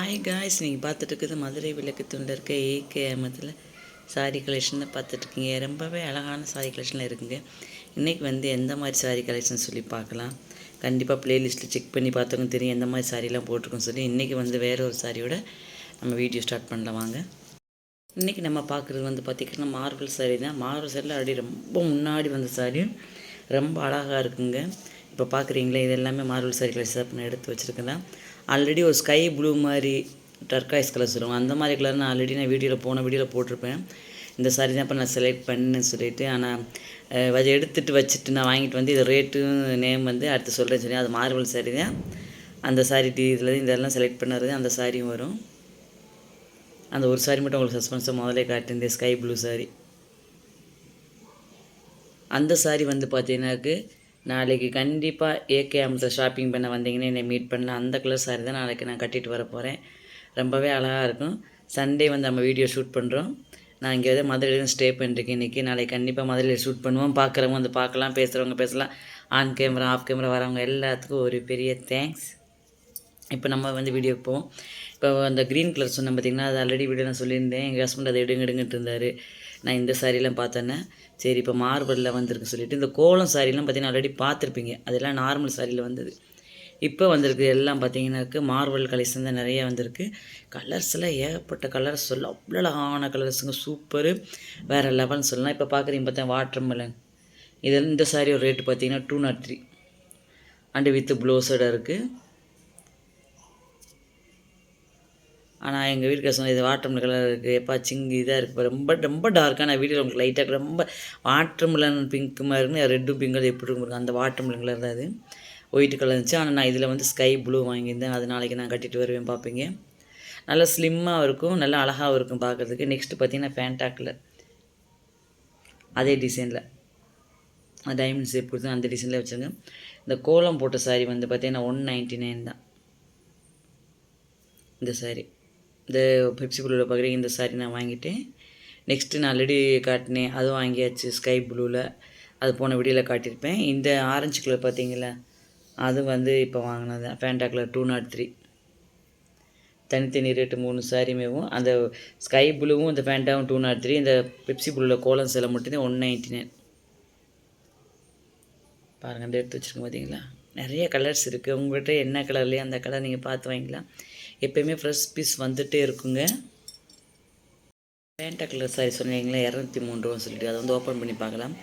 Hi guys நீங்கள் பார்த்துட்டு இருக்குது மதுரை விளக்குத்தூண்டில் இருக்க ஏகே அமத்தில் சாரி கலெக்ஷன் தான் பார்த்துட்ருக்கீங்க ரொம்பவே அழகான சாரி கலெக்ஷனில் இருக்குங்க. இன்றைக்கி வந்து எந்த மாதிரி சாரி கலெக்ஷன் சொல்லி பார்க்கலாம். கண்டிப்பாக ப்ளேலிஸ்ட்டில் செக் பண்ணி பார்த்தவங்க தெரியும் எந்த மாதிரி சாரிலாம் போட்டிருக்கோம் சொல்லி. இன்றைக்கி வந்து வேறு ஒரு சாரியோட நம்ம வீடியோ ஸ்டார்ட் பண்ணலாம் வாங்க. இன்றைக்கி நம்ம பார்க்குறது வந்து பார்த்திங்கன்னா மார்பிள் சாரி தான். மார்பிள் சாரியில் அப்படி ரொம்ப முன்னாடி வந்த சாரி ரொம்ப அழகாக இருக்குங்க. இப்போ பார்க்குறீங்களே இது எல்லாமே மார்பிள் சாரி கலெக்ஷன் எடுத்து வச்சுருக்கேன் ஆல்ரெடி ஒரு ஸ்கை ப்ளூ மாதிரி டர்காய்ஸ் கலர் சொல்லுவாங்க. அந்த மாதிரி கலர் நான் ஆல்ரெடி நான் வீடியோவில் போன வீடியோவில் போட்டிருப்பேன். இந்த சாரி தான் இப்போ நான் செலக்ட் பண்ணேன்னு சொல்லிட்டு ஆனால் அதை எடுத்துகிட்டு வச்சுட்டு நான் வாங்கிட்டு வந்து இது ரேட்டு நேம் வந்து அடுத்து சொல்கிறேன்னு சொல்லி அது மார்பிள் சாரி தான். அந்த சாரி இதில் இதெல்லாம் செலக்ட் பண்ணுறது அந்த சாரியும் வரும். அந்த ஒரு சாரி மட்டும் உங்களுக்கு சஸ்பென்ஸை முதலே காட்டியிருந்தேன் ஸ்கை ப்ளூ சாரி அந்த சாரி வந்து பார்த்தீங்கன்னாக்கு நாளைக்கு கண்டிப்பாக ஏகே அமத்தில் ஷாப்பிங் பண்ண வந்தீங்கன்னா என்னை மீட் பண்ணலாம். அந்த கலர் சாரி தான் நாளைக்கு நான் கட்டிட்டு வர போகிறேன் ரொம்பவே அழகாக இருக்கும். சண்டே வந்து நம்ம வீடியோ ஷூட் பண்ணுறோம் நான் இங்கே வந்து மதுரையிலேருந்து ஸ்டே பண்ணிருக்கேன் இன்றைக்கி நாளைக்கு கண்டிப்பாக மதுரையில் ஷூட் பண்ணுவோம். பார்க்குறவங்க வந்து பார்க்கலாம் பேசுகிறவங்க பேசலாம். ஆன் கேமரா ஆஃப் கேமரா வரவங்க எல்லாத்துக்கும் ஒரு பெரிய தேங்க்ஸ் இப்போ நம்ம வந்து வீடியோக்கு போவோம். இப்போ அந்த க்ரீன் கலர் சொன்னேன் பார்த்தீங்கன்னா அது ஆல்ரெடி வீடியோ நான் சொல்லியிருந்தேன். எங்கள் ஹஸ்பண்ட் அதை எடுங்க எடுங்கிட்டு இருந்தார். நான் இந்த சாரிலாம் பார்த்தேன்னே சரி இப்போ மார்பிளில் வந்திருக்கு சொல்லிட்டு இந்த கோலம் சாரிலாம் பார்த்தீங்கன்னா ஆல்ரெடி பார்த்துருப்பீங்க. அதெல்லாம் நார்மல் சாரியில் வந்தது. இப்போ வந்திருக்கு எல்லாம் பார்த்தீங்கன்னாக்கு மார்வல் கலெக்ஷன் தான் நிறைய வந்திருக்கு. கலர்ஸில் ஏகப்பட்ட கலர்ஸ் சொல்ல அவ்வளோ அழகான கலர்ஸுங்க சூப்பரு வேறு லெவல்னு சொல்லலாம். இப்போ பார்க்குறீங்க பார்த்தா வாட்டர் மெலன் இது இந்த சாரி ஒரு ரேட்டு பார்த்தீங்கன்னா two nought three and with ப்ளவுஸோட இருக்குது ஆனால் எங்கள் வீட்டுக்கு சொன்ன இது வாட்டர் கலர் இருக்குது எப்பா சிங்கு இதாக இருக்குது ரொம்ப ரொம்ப டார்க்கான வீட்டில் உங்களுக்கு லைட்டாக ரொம்ப வாட்டர் மிலன் பிங்க் மாதிரி இருக்குன்னு ரெட்டும் பிங்க் எப்படி இருக்கும் அந்த வாட்டர் மிலன் கலர் தான் அது. ஒயிட் கலர் இருந்துச்சு. ஆனால் நான் இதில் வந்து ஸ்கை ப்ளூ வாங்கியிருந்தேன். அது நாளைக்கு நான் கட்டிட்டு வருவேன் பார்ப்பீங்க நல்லா ஸ்லிம்மாக இருக்கும். நல்லா அழகாகவும் இருக்கும் பார்க்குறதுக்கு நெக்ஸ்ட்டு பார்த்தீங்கன்னா ஃபேண்டா கலர் அதே டிசைனில் டைமண்ட் ஷேப் கொடுத்து அந்த டிசைனில் வச்சுருங்க. இந்த கோலம் போட்ட சாரீ வந்து பார்த்தீங்கன்னா ஒன் நைன்ட்டி நைன் தான். இந்த சாரீ இந்த பெப்சி ப்ளூவில் பார்க்குறீங்க இந்த சாரி நான் வாங்கிட்டேன். நெக்ஸ்ட்டு நான் ஆல்ரெடி காட்டினேன். அதுவும் வாங்கியாச்சு ஸ்கை ப்ளூவில் அது போன வீடியோவில் காட்டியிருப்பேன். இந்த ஆரஞ்சு கலர் பார்த்தீங்களா அது வந்து இப்போ வாங்கினது. Fanta colour two nought three தனித்தனி ரேட்டு மூணு சாரிமேவும் அந்த ஸ்கை ப்ளூவும் இந்த ஃபேண்டாவும் டூ நாட் த்ரீ இந்த பெப்சி ப்ளூவில் கோலம் சில மட்டும்தான் ஒன் நைன்ட்டி நைன் பாருங்கள் அந்த எடுத்து வச்சுருக்கோம் பார்த்தீங்களா நிறைய கலர்ஸ் இருக்குது உங்கள்கிட்ட என்ன கலர்லையோ அந்த கலர் நீங்கள் பார்த்து வாங்கிக்கலாம். எப்போயுமே ஃப்ரெஷ் பீஸ் வந்துகிட்டே இருக்குங்க. பேண்டா கலர் சாரி சொன்னீங்களே இரநூத்தி மூணு ரூபான்னு சொல்லிட்டு அதை வந்து ஓப்பன் பண்ணி பார்க்கலாம்.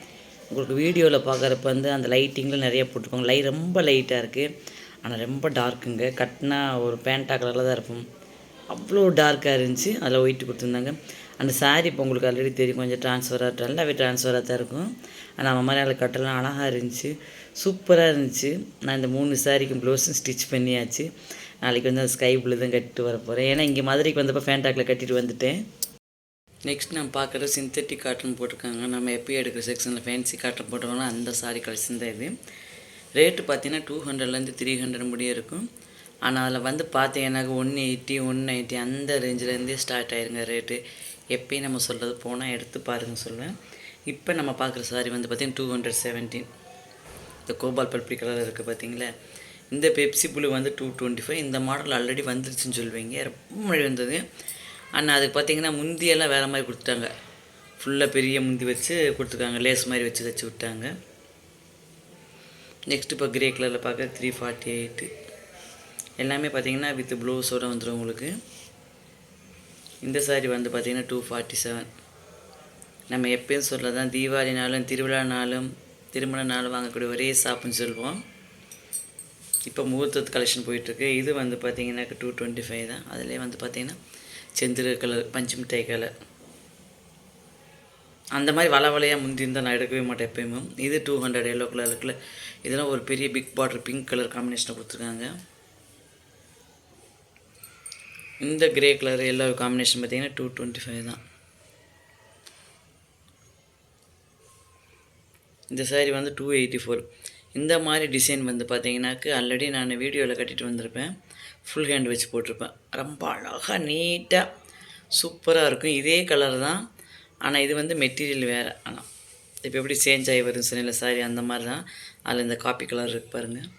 உங்களுக்கு வீடியோவில் பார்க்குறப்ப வந்து அந்த லைட்டிங்கில் நிறைய போட்டிருக்கோங்க லைட் ரொம்ப லைட்டாக இருக்குது ஆனால் ரொம்ப டார்க்குங்க கட்டினா ஒரு பேண்டா கலரில் தான் இருக்கும். அவ்வளோ டார்க்காக இருந்துச்சு. அதில் ஒயிட் கொடுத்துருந்தாங்க. அந்த சாரீ இப்போ உங்களுக்கு ஆல்ரெடி தெரியும். கொஞ்சம் ட்ரான்ஸ்ஃபராக நல்லாவே ட்ரான்ஸ்ஃபராக தான் இருக்கும். ஆனால் நம்ம மாதிரி அதில் கட்டலாம் அழகாக இருந்துச்சு. சூப்பராக இருந்துச்சு. நான் இந்த மூணு சாரிக்கும் ப்ளவுஸும் ஸ்டிச் பண்ணியாச்சு. நாளைக்கு வந்து அந்த ஸ்கை ப்ளூ தான் கட்டிட்டு வர போகிறேன் ஏன்னா இங்கே மதுரைக்கு வந்தப்போ ஃபேண்டாக்கில் கட்டிட்டு வந்துட்டேன். நெக்ஸ்ட் நான் பார்க்குறது சிந்தட்டிக் காட்டன் போட்டிருக்காங்க. நம்ம எப்பயும் எடுக்கிற செக்ஷனில் ஃபேன்சி காட்டன் போட்டோம்னா அந்த சாரி கலெக்ஷன் தான் இது. ரேட்டு பார்த்தீங்கன்னா டூ ஹண்ட்ரட்லேருந்து த்ரீ ஹண்ட்ரட் முடியும் இருக்கும். ஆனால் அதில் வந்து பார்த்தீங்கன்னாக்க ஒன் எயிட்டி ஒன் நைன்ட்டி அந்த ரேஞ்சிலேருந்தே ஸ்டார்ட் ஆயிருங்க ரேட்டு எப்பயும் நம்ம சொல்கிறது போனால் எடுத்து பாருங்கள் சொல்லுவேன். இப்போ நம்ம பார்க்குற சாரி வந்து பார்த்திங்கன்னா டூ ஹண்ட்ரட் செவன்டீன் இந்த கோபால் பல்பி கலர் இருக்குது பார்த்தீங்களா? இந்த பெப்சி புளு வந்து டூ டுவெண்ட்டி ஃபைவ் இந்த மாடல் ஆல்ரெடி வந்துருச்சுன்னு சொல்லுவீங்க. ரொம்ப மழை வந்தது. ஆனால் அதுக்கு பார்த்தீங்கன்னா முந்தியெல்லாம் வேறு மாதிரி கொடுத்துட்டாங்க. ஃபுல்லாக பெரிய முந்தி வச்சு கொடுத்துருக்காங்க. லேஸ் மாதிரி வச்சு வச்சு விட்டாங்க. நெக்ஸ்ட் இப்போ கிரே கலரில் பார்க்க த்ரீ ஃபார்ட்டி எயிட்டு எல்லாமே பார்த்தீங்கன்னா வித் ப்ளவுஸோடு வந்துடும் உங்களுக்கு. இந்த சாரி வந்து பார்த்திங்கன்னா டூ ஃபார்ட்டி செவன் நம்ம எப்பயும் சொல்கிறது தான் நாளும் திருவிழா நாளும் திருமண நாள் வாங்கக்கூடிய ஒரே ஷாப்புன்னு சொல்லுவோம். இப்போ முகூர்த்தத்து கலெக்ஷன் போயிட்டுருக்கு. இது வந்து பார்த்திங்கனாக்கா டூ டுவெண்ட்டி ஃபைவ் தான். அதிலே வந்து பார்த்திங்கன்னா செந்திர கலர் பஞ்சு மிட்டாய் கலர். அந்த மாதிரி வலை வலையாக முந்தி இருந்தால் நான் எடுக்கவே மாட்டேன் எப்பயுமே. இது டூ ஹண்ட்ரட் எல்லோ கலர் இருக்குல்ல. இதெல்லாம் ஒரு பெரிய பிக் பார்டர் பிங்க் கலர் காம்பினேஷனில் கொடுத்துருக்காங்க. இந்த கிரே கலர் எல்லோ காம்பினேஷன் பார்த்தீங்கன்னா டூ டுவெண்ட்டி ஃபைவ் தான். இந்த சாரி வந்து டூ எயிட்டி ஃபோர் இந்த மாதிரி டிசைன் வந்து பார்த்தீங்கன்னாக்கு ஆல்ரெடி நான் வீடியோவில் கட்டிட்டு வந்திருப்பேன். ஃபுல் ஹேண்ட் வச்சு போட்டிருப்பேன். ரொம்ப அழகாக நீட்டாக சூப்பராக இருக்கும். இதே கலர் தான். ஆனால் இது வந்து மெட்டீரியல் வேறு. ஆனால் இப்போ எப்படி சேஞ்ச் ஆகி வரும் சொன்ன சாரி அந்த மாதிரி தான். அதில் இந்த காப்பி கலர் இருக்கு பாருங்கள்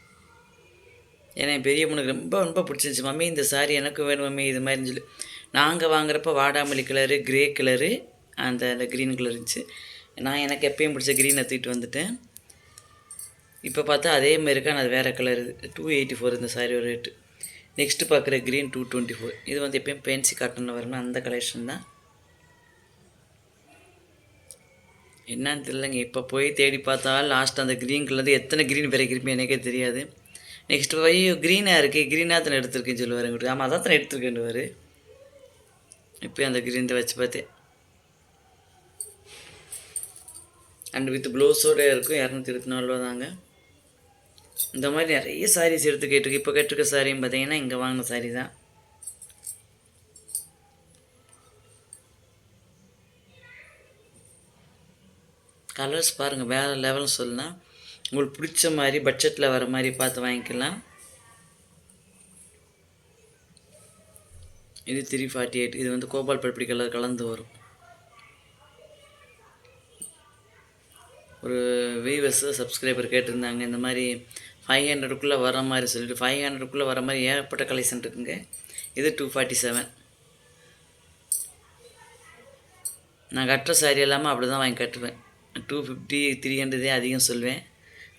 ஏன்னா என் பெரிய பொண்ணுக்கு ரொம்ப ரொம்ப பிடிச்சிருந்துச்சி. மம்மி இந்த சாரி எனக்கு வேணும் மம்மி இது மாதிரின்னு சொல்லி. நாங்கள் வாங்குறப்ப வாடாமல்லி கலரு கிரே கலரு அந்த அந்த க்ரீன் கலர் இருந்துச்சு. நான் எனக்கு எப்பயும் பிடிச்ச க்ரீனை தூக்கிட்டு வந்துட்டேன். இப்போ பார்த்தா அதே மாதிரி இருக்கா அது வேறு கலர் டூ எயிட்டி ஃபோர் இந்த சாரியோட ரேட்டு நெக்ஸ்ட்டு பார்க்குற க்ரீன் டூ டுவெண்ட்டி ஃபோர் இது வந்து எப்பயும் பென்சி காட்டனில் வரணும் அந்த கலெக்ஷன் தான். என்னன்னு தெரியலங்க. இப்போ போய் தேடி பார்த்தா லாஸ்ட் அந்த க்ரீன் கலர் எத்தனை க்ரீன் விரைக்கிறப்ப எனக்கே தெரியாது. நெக்ஸ்ட் போய் க்ரீனாக இருக்குது க்ரீனாக தானே எடுத்திருக்கேன்னு சொல்லுவார் எங்கிட்ட ஆமாம் அதான் தானே எடுத்திருக்கேன்னுவார். இப்போ அந்த க்ரீன் வச்சு பார்த்தேன். அண்ட் வித் ப்ளவுஸோடு இருக்கும் இரநூத்தி இருபத்தி நாலு ரூபா தாங்க இந்த மாதிரி நிறைய சாரீஸ் எடுத்து கேட்டிருக்கு. இப்போ கேட்டிருக்க சாரியும் பார்த்தீங்கன்னா இங்கே வாங்கின சாரி தான். கலர்ஸ் பாருங்கள் வேறு லெவல்னு சொல்லலாம் உங்களுக்கு பிடிச்ச மாதிரி பட்ஜெட்டில் வர மாதிரி பார்த்து வாங்கிக்கலாம். இது த்ரீ ஃபார்ட்டி எயிட் இது வந்து கோபால் பருப்பி கலர் கலந்து வரும். ஒரு வியூவர்ஸ் சப்ஸ்கிரைபர் கேட்டிருந்தாங்க இந்த மாதிரி ஃபைவ் ஹண்ட்ரடுக்குள்ளே வர மாதிரி சொல்லிட்டு ஃபைவ் ஹண்ட்ரடுக்குள்ளே வர மாதிரி ஏகப்பட்ட கலெக்ஷன் இருக்குங்க. இது டூ ஃபார்ட்டி செவன் நான் கட்டுற சாரி எல்லாமே அப்படி தான் வாங்கி கட்டுவேன். டூ ஃபிஃப்டி த்ரீ ஹண்ட்ரடே அதிகம் சொல்லுவேன்.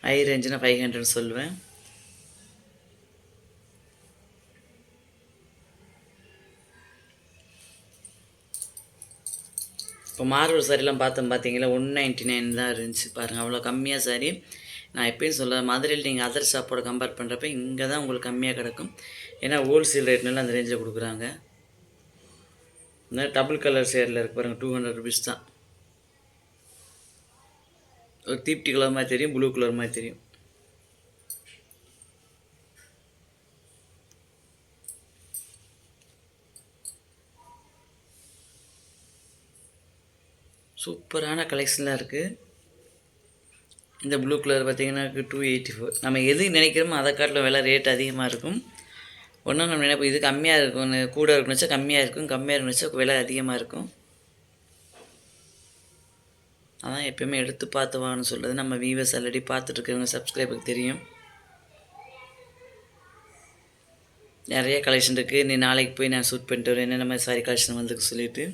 ஹை ரேஞ்சுனா ஃபைவ் ஹண்ட்ரட் சொல்லுவேன். இப்போ மார்வல் சாரிலாம் பார்த்தோம் பார்த்தீங்களா ஒன் நைன்ட்டி நைன் தான் இருந்துச்சு பாருங்கள் அவ்வளோ கம்மியாக சாரி நான் எப்பயும் சொல்ல மதுரையில் நீங்கள் அதர் ஷாப்போட கம்பேர் பண்ணுறப்ப இங்கே தான் உங்களுக்கு கம்மியாக கிடக்கும். ஏன்னா ஹோல்சேல் ரேட்னால அந்த ரேஞ்சில் கொடுக்குறாங்க. இந்த டபுள் கலர் சேரில் இருக்கு பாருங்கள் டூ ஹண்ட்ரட் ருபீஸ் தான். ஒரு தீப்டி கலர் மாதிரி தெரியும் ப்ளூ கலர் மாதிரி தெரியும். சூப்பரான கலெக்ஷன்லாம் இருக்குது இந்த ப்ளூ கலர் பார்த்திங்கன்னா டூ எயிட்டி ஃபோர் நம்ம எது நினைக்கிறோமோ அதை காட்டிலும் விலை ரேட் அதிகமாக இருக்கும். ஒன்றும் நம்ம நினைப்போம் இது கம்மியாக இருக்கும் கூட இருக்குன்னு வச்சா கம்மியாக இருக்கும் கம்மியாக இருக்குன்னு வச்சா விலை அதிகமாக இருக்கும். அதான் எப்பயுமே எடுத்து பார்த்து வாங்கன்னு சொல்கிறது நம்ம வீவர்ஸ் ஆல்ரெடி பார்த்துட்ருக்கவங்க சப்ஸ்கிரைபருக்கு தெரியும். நிறைய கலெக்ஷன் இருக்குது நீ நாளைக்கு போய் நான் சூட் பண்ணிட்டு வரேன். என்னென்ன மாதிரி சாரி கலெக்ஷன் வந்துருக்கு சொல்லிவிட்டு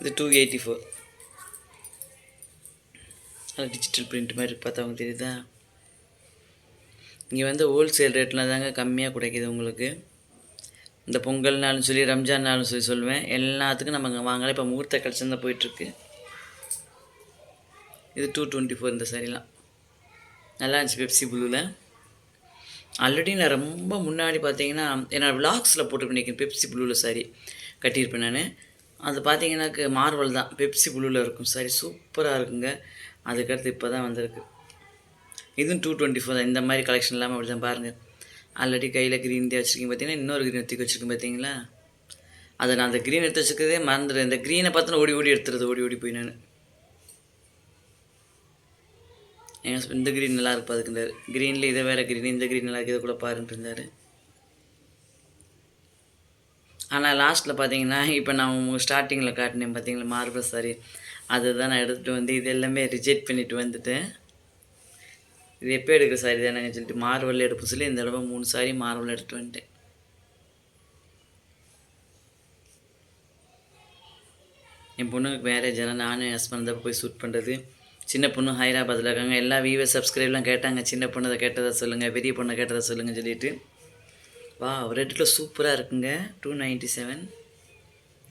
இது two eighty four digital print மாதிரி பார்த்தவங்க தெரியுதா? இங்கே வந்து ஹோல்சேல் ரேட்டில் தாங்க கம்மியாக கிடைக்கிது உங்களுக்கு. இந்த பொங்கல்னாலும் சொல்லி ரம்ஜான்னாலும் சொல்லி சொல்லுவேன். எல்லாத்துக்கும் நம்ம அங்கே வாங்கலாம். இப்போ முகூர்த்த கலெக்ஷன் தான் போயிட்டுருக்கு. இது டூ டுவெண்ட்டி ஃபோர் இந்த சாரிலாம் நல்லா இருந்துச்சு பெப்சி ப்ளூவில் ஆல்ரெடி நான் ரொம்ப முன்னாடி பார்த்தீங்கன்னா என்னோடய விளாக்ஸில் போட்டு பண்ணியிருக்கேன் பெப்சி ப்ளூவில் சாரி கட்டியிருப்பேன் நான். அது பார்த்தீங்கன்னாக்கு மார்வல் தான். பெப்சி ப்ளூவில் இருக்கும் சாரி சூப்பராக இருக்குங்க. அதுக்கடுத்து இப்போ தான் வந்திருக்கு. இதுவும் டூ டுவெண்ட்டி ஃபோர் தான். இந்த மாதிரி கலெக்ஷன் இல்லாமல் அப்படி தான் பாருங்கள் ஆல்ரெடி கையில் க்ரீன் தான் வச்சுருக்கீங்க பார்த்தீங்கன்னா இன்னொரு க்ரீன் எடுத்து வச்சுருக்கேன் பார்த்தீங்களா அதை நான் அந்த க்ரீன் எடுத்து வச்சுக்கிறதே மறந்துடுறேன். இந்த க்ரீனை பார்த்து ஓடி ஓடி எடுத்துறது ஓடி ஓடி போய் நான் எங்கள் இந்த க்ரீன் நல்லா இருப்பா அதுக்கு க்ரீனில் இதை வேறு க்ரீன் இந்த க்ரீன் நல்லா இருக்குது இதை கூட பாருன்ட்டு இருந்தார். ஆனால் லாஸ்ட்டில் பார்த்தீங்கன்னா இப்போ நான் உங்கள் ஸ்டார்டிங்கில் காட்டினேன் பார்த்தீங்களா மார்பல் சாரி அதை தான் நான் எடுத்துகிட்டு வந்து இது எல்லாமே ரிஜெக்ட் பண்ணிவிட்டு வந்துட்டேன் இது எப்போ எடுக்கிற சாரி தானேங்க சொல்லிட்டு மார்வல் எடுப்பு சொல்லி இந்த தடவை மூணு சாரி மார்வல் எடுத்துகிட்டு வந்துட்டேன். என் பொண்ணுக்கு மேரேஜ் ஆனால் நானும் என் ஹஸ்பண்ட் தான் போய் ஷூட் பண்ணுறது சின்ன பொண்ணு ஹைதராபாத்தில் இருக்காங்க. எல்லா வியூவர் சப்ஸ்கிரைப்லாம் கேட்டாங்க. சின்ன பொண்ணு அதை கேட்டதை சொல்லுங்கள் பெரிய பொண்ணை கேட்டதை சொல்லுங்கள் சொல்லிட்டு. வா ரெட்டில் சூப்பராக இருக்குங்க. டூ நைன்ட்டி செவன்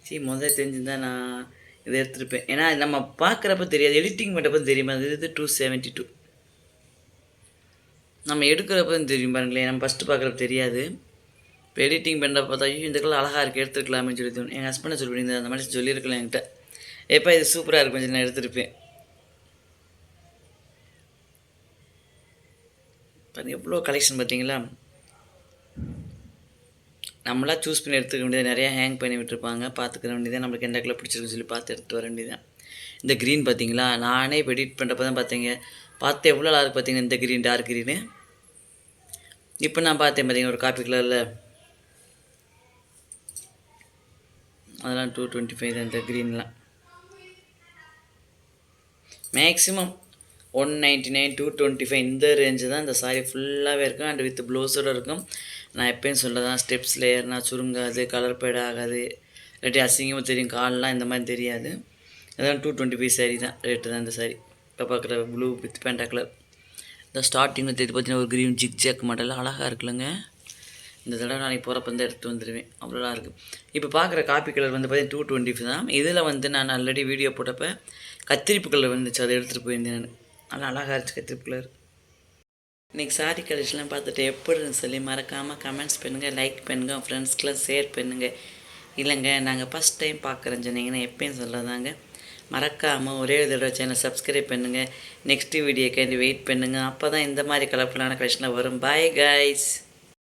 சரி முதல்ல தெரிஞ்சுருந்தா நான் இதை எடுத்துருப்பேன். ஏன்னா நம்ம பார்க்குறப்ப தெரியாது. எடிட்டிங் பண்ணுறப்ப தெரியுமா. அது இது டூ செவன்ட்டி டூ நம்ம எடுக்கிறப்ப தெரியும் பாருங்களேன். நம்ம ஃபஸ்ட்டு பார்க்குறப்ப தெரியாது. இப்போ எடிட்டிங் பண்ணுறப்ப பார்த்தா இந்த கலர் அழகாக இருக்குது எடுத்துருக்கலாமே சொல்லி தோணும். எங்கள் ஹஸ்பண்டை சொல்லி அந்த மாதிரி சொல்லியிருக்கலாம் என்கிட்ட. எப்போ இது சூப்பராக இருக்கும் சொல்லி நான் எடுத்துருப்பேன். பாருங்க எவ்வளோ கலெக்ஷன் பார்த்தீங்களா? நம்மளா சூஸ் பண்ணி எடுத்துக்க வேண்டியது நிறையா ஹேங் பண்ணி விட்டுருப்பாங்க. பார்த்துக்க வேண்டியதான் நம்மளுக்கு எந்த கிலோ பிடிச்சிருக்குன்னு சொல்லி பார்த்து எடுத்து வர வேண்டியதான் இந்த க்ரீன் பார்த்தீங்களா? நானே இப்போ எடிட் பண்ணுறப்ப தான் பார்த்தீங்க. பார்த்து எவ்வளோ அழகாக பார்த்தீங்க இந்த க்ரீன் டார்க் க்ரீனு இப்போ நான் பார்த்தேன் பார்த்தீங்க ஒரு காப்பி கலரில் அதெல்லாம் டூ டுவெண்ட்டி ஃபைவ் தான் இந்த க்ரீன்லாம் maximum one ninety nine two twenty five இந்த ரேஞ்சு தான். இந்த சாரீ ஃபுல்லாகவே இருக்கும். அண்ட் வித் ப்ளவுஸோடு இருக்கும். நான் எப்பயும் சொல்ல தான் ஸ்டெப்ஸில் ஏறினா சுருங்காது கலர் பேட் ஆகாது. இல்லாட்டி அசிங்கமாக தெரியும் கால்லாம் இந்த மாதிரி தெரியாது. அதான் டூ டுவெண்ட்டி ஃபைவ் சாரீ தான் ரேட்டு தான் இந்த சாரீ இப்போ பார்க்குற ப்ளூ வித் பேண்டா கலர் இந்த ஸ்டார்டிங்கில் தெரியுது பார்த்தீங்கன்னா ஒரு க்ரீன் ஜிக் ஜாக் மாடல் அழகாக இருக்குல்லங்க. இந்த தடவை நாளைக்கு போகிறப்ப வந்து எடுத்து வந்துடுவேன் அவ்வளோலாம் இருக்குது இப்போ பார்க்குற காப்பி கலர் வந்து பார்த்தீங்கன்னா டூ டுவெண்ட்டி தான். இதில் வந்து நான் ஆல்ரெடி வீடியோ போட்டப்போ கத்திரிப்பு கலர் வந்துச்சு. அதை எடுத்துகிட்டு போயிருந்தேன் நான். நல்லா அழகாக இருந்துச்சு கத்திரிப்பு கலர் இன்றைக்கி சாரி கலெக்ஷன்லாம் பார்த்துட்டு எப்படி சொல்லி மறக்காமல் கமெண்ட்ஸ் பண்ணுங்கள் லைக் பண்ணுங்கள் உங்கள் ஃப்ரெண்ட்ஸ்க்கெலாம் ஷேர் பண்ணுங்கள் இல்லைங்க நாங்கள் ஃபஸ்ட் டைம் பார்க்குறேன்னு சொன்னீங்கன்னா எப்பயும் சொல்லதாங்க. மறக்காமல் ஒரே ஒரு தடவை சேனல் சப்ஸ்கிரைப் பண்ணுங்கள் நெக்ஸ்ட் வீடியோக்காண்டி வெயிட் பண்ணுங்கள் அப்போ தான் இந்த மாதிரி கலர்ஃபுல்லான கலெக்ஷனில் வரும். Bye guys